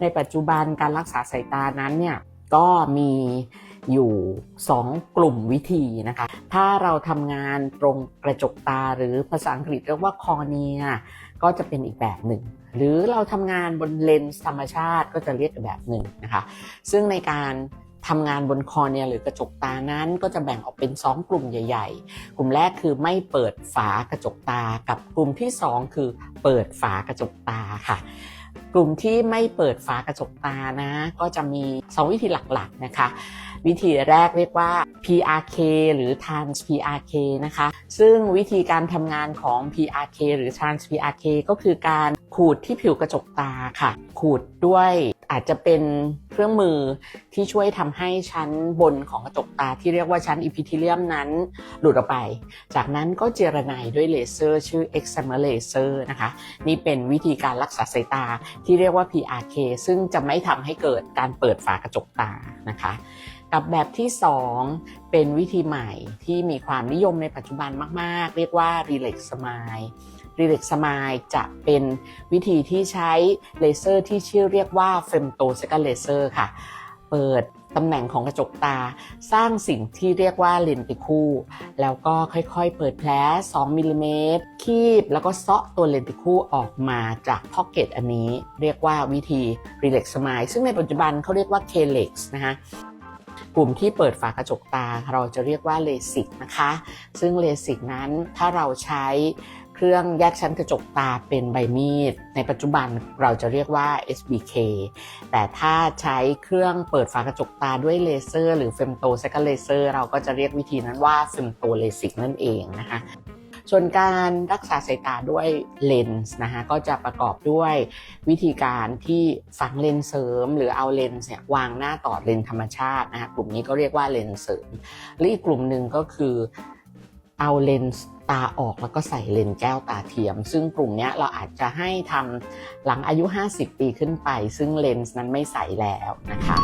ในปัจจุบันการรักษาสายตานั้นเนี่ยก็มีอยู่ 2 กลุ่มวิธีนะคะ ถ้าเราทำงานตรงกระจกตาหรือภาษาอังกฤษเรียกว่าคอเนียก็จะเป็นอีกแบบหนึ่ง หรือเราทำงานบนเลนส์ธรรมชาติก็จะเรียกแบบหนึ่งนะคะ ซึ่งในการทำงานบนคอเนียหรือกระจกตานั้นก็จะแบ่งออกเป็น 2 กลุ่มใหญ่ ๆ กลุ่มแรกคือไม่เปิดฝากระจกตา กับกลุ่มที่ 2 คือเปิดฝากระจกตาค่ะ กลุ่มที่ไม่เปิดฝากระจกตานะ ก็จะมี 2 วิธีหลักๆนะคะ วิธีแรกเรียกว่า PRK หรือ Trans PRK นะคะ ซึ่งวิธีการทำงานของ PRK หรือ Trans PRK ก็คือการขูดที่ผิวกระจกตาค่ะ ขูดด้วย อาจจะเป็นเครื่องมือที่ช่วยทำให้ชั้นบนของกระจกตาที่เรียกว่าชั้นอิพิทิเลียมนั้น หลุดออกไป จากนั้นก็เจรไนด้วยเลเซอร์ชื่อ Excimer Laser นะคะ นี่เป็นวิธีการรักษาสายตาที่เรียกว่า PRK ซึ่งจะไม่ทำให้เกิดการเปิดฝากระจกตานะคะกับแบบที่ 2 เป็นวิธีใหม่ที่มีความนิยมในปัจจุบันมาก ๆ เรียกว่า Relax Smile Relax Smile จะเป็นวิธีที่ใช้เลเซอร์ที่ชื่อเรียกว่า Femto Second Laser ค่ะ เปิดตำแหน่งของกระจกตา สร้างสิ่งที่เรียกว่าเลนติคูแล้วก็ค่อยๆ เปิดแผล 2มิลลิเมตรคีบ แล้วก็เซาะตัวเลนติคูออกมาจากพ็อกเก็ตอันนี้ เรียกว่าวิธี Relax Smile ซึ่งในปัจจุบันเขาเรียกว่า K-Lex นะคะกลุ่มที่เปิดฝากระจกตา เราจะเรียกว่าเลสิกนะคะ ซึ่งเลสิกนั้นถ้าเราใช้ เครื่องแยกชั้นกระจกตาเป็นใบมีด ในปัจจุบันเราจะเรียกว่า SBK แต่ถ้าใช้เครื่องเปิดฝากระจกตาด้วยเลเซอร์ หรือเฟมโตเซคันเลเซอร์เราก็จะเรียกวิธีนั้นว่าเฟมโตเลสิกนั่นเองนะคะส่วนการรักษาสายตาด้วยเลนส์นะคะก็จะประกอบด้วยวิธีการที่ฝังเลนส์เสริม หรือเอาเลนส์เนี่ยวางหน้าต่อเลนส์ธรรมชาตินะคะกลุ่มนี้ก็เรียกว่าเลนส์เสริมและอีกกลุ่มหนึ่งก็คือ เอาเลนส์ตาออกแล้วก็ใส่เลนส์แก้วตาเทียม ซึ่งกลุ่มนี้เราอาจจะให้ทำหลังอายุ 50 ปีขึ้นไป ซึ่งเลนส์นั้นไม่ใส่แล้วนะคะ